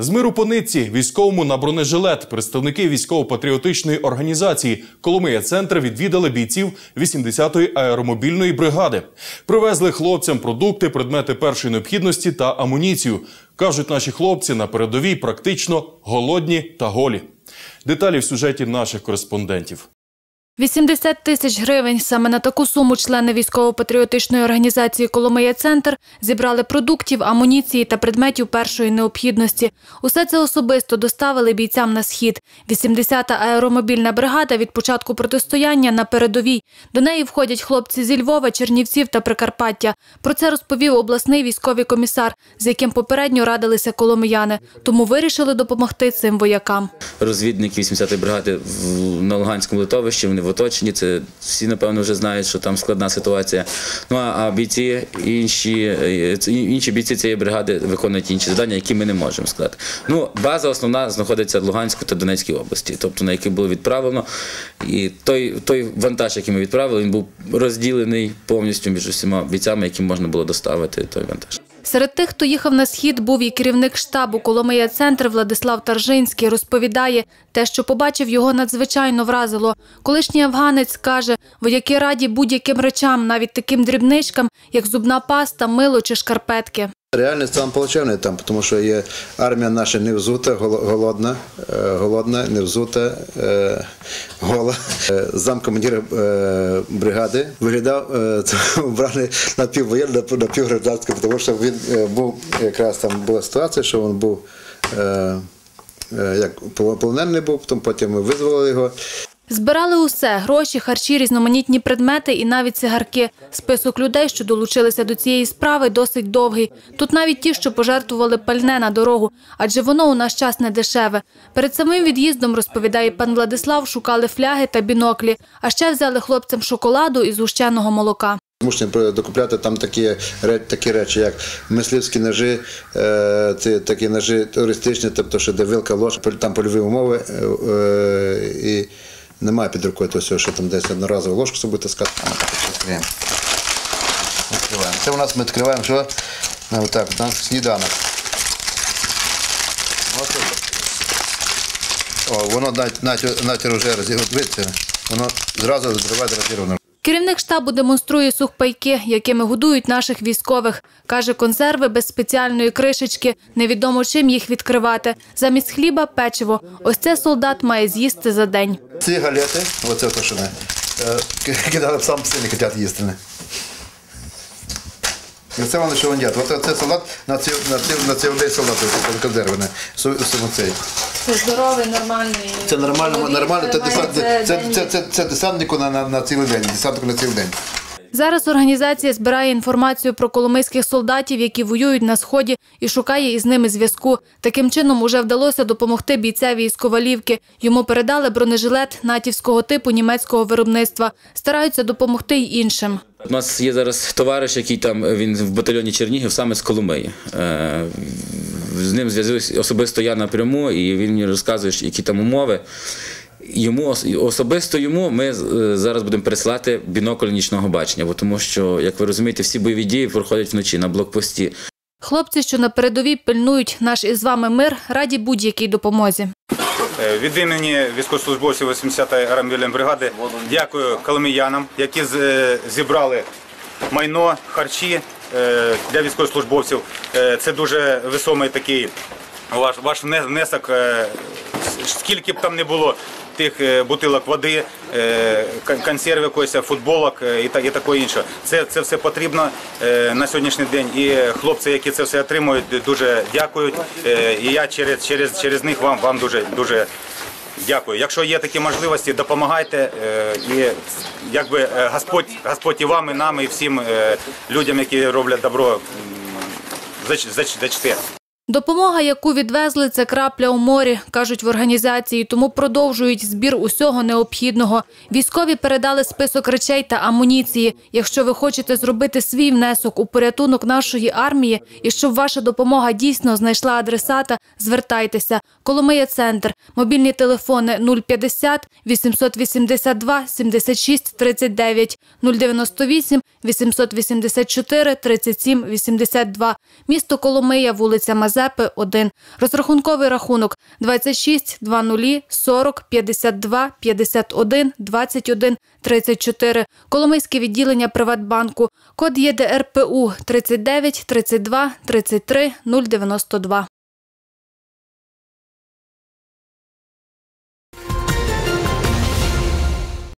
З миру по нитці військовому на бронежилет представники військово-патріотичної організації Коломия Центр відвідали бійців 80-ї аеромобільної бригади. Привезли хлопцям продукти, предмети першої необхідності та амуніцію. кажуть наші хлопці на передовій практично голодні та голі. Деталі в сюжеті наших кореспондентів. 80 тисяч гривень. Саме на таку суму члени військово-патріотичної організації Коломия Центр зібрали продуктів, амуніції та предметів першої необхідності. Усе це особисто доставили бійцям на схід. 80-та аеромобільна бригада від початку протистояння на передовій. До неї входять хлопці зі Львова, Чернівців та Прикарпаття. Про це розповів обласний військовий комісар, з яким попередньо радилися коломияни. Тому вирішили допомогти цим воякам. розвідники 80-ї бригади на Луганському литовищі, вони оточенні. Це всі, напевно, вже знають, що там складна ситуація. Ну а, бійці, інші, е, інші бійці цієї бригади виконують інші завдання, які ми не можемо сказати. Ну, база основна знаходиться в Луганську та Донецькій області, тобто на які було відправлено. І той, той вантаж, який ми відправили, він був розділений повністю між усіма бійцями, яким можна було доставити той вантаж. Серед тих, хто їхав на схід, був і керівник штабу Коломия Центр Владислав Таржинський. Розповідає, те, що побачив, його надзвичайно вразило. Колишній афганець каже, вояки раді будь-яким речам, навіть таким дрібничкам, як зубна паста, мило чи шкарпетки. Реальний стан плачевний там, тому що є армія наша не взута, голодна, е, голодна, не взута, е, гола. Е, Замкомандира е, бригади виглядав вбраний напіввоєнний, напівгражданський, тому що він був якраз там була ситуація, що він був як полонений був, потім ми визволили його. Збирали усе – гроші, харчі, різноманітні предмети і навіть цигарки. Список людей, що долучилися до цієї справи, досить довгий. Тут навіть ті, що пожертвували пальне на дорогу, адже воно у наш час не дешеве. Перед самим від'їздом, розповідає пан Владислав, шукали фляги та біноклі, а ще взяли хлопцям шоколаду і згущеного молока. Змушені докупляти там такі, такі речі, як мисливські ножі, е, такі ножі туристичні, тобто, що де вилка, ложка, там польові умови, е, е, і немає під рукою того, що там десь одноразову ложку собі таскати. Так, відкриємо. Відкриваємо. Це у нас ми відкриваємо, що? Ну, отак, у сніданок. Ось. О, воно навіть, навіть, навіть вже розіготується, воно зразу відриває розірвано. Керівник штабу демонструє сухпайки, якими годують наших військових. Каже, консерви без спеціальної кришечки. Невідомо чим їх відкривати. Замість хліба – печиво. Ось це солдат має з'їсти за день. Ці галети, оце то, що е, кидали б сам пси не їсти. не. І це вони що вони. Оце салат на ці, на ці, на ці один салат. Це здоровий, нормальний. Це нормально, нормально. Це, це, це, це, це, це, це десантнику на, на, на цілий день. Десантнику на цілий день. Зараз організація збирає інформацію про коломийських солдатів, які воюють на сході, і шукає із ними зв'язку. Таким чином уже вдалося допомогти бійцеві із Ковалівки. Йому передали бронежилет натівського типу німецького виробництва. Стараються допомогти й іншим. У нас є зараз товариш, який там він в батальйоні Чернігів саме з Коломиї. Е, З ним зв'язуюсь особисто я напряму, і він мені розказує, які там умови. Йому особисто йому ми е, зараз будемо пересилати бінокль нічного бачення, бо тому що, як ви розумієте, всі бойові дії проходять вночі на блокпості. Хлопці, що на передовій пильнують наш із вами мир, раді будь-якій допомозі. Е, Від імені військовослужбовців 80-ї аеромобільної бригади дякую коломіянам, які е, зібрали майно, харчі для військовослужбовців. Це дуже весомий такий ваш, ваш вне- внесок. Скільки б там не було тих е, бутилок води, е, консерв якоїсь, футболок е, і таке інше. Це, це все потрібно на сьогоднішній день. І хлопці, які це все отримують, дуже дякують. І я через, через, через них вам, вам дуже, дуже Дякую. Якщо є такі можливості, допомагайте. І якби Господь, Господь і вам, і нам, і всім людям, які роблять добро, зачте. Допомога, яку відвезли, це крапля у морі, кажуть в організації, тому продовжують збір усього необхідного. Військові передали список речей та амуніції. Якщо ви хочете зробити свій внесок у порятунок нашої армії і щоб ваша допомога дійсно знайшла адресата, звертайтеся. Коломия центр, мобільні телефони 050 882 76 39, 098 884 37 82, місто Коломия, вулиця Мазепи, СЕПи 1. Розрахунковий рахунок 26 20 40 52 51 21 34. Коломийське відділення Приватбанку. Код ЄДРПУ 39 32 33 092.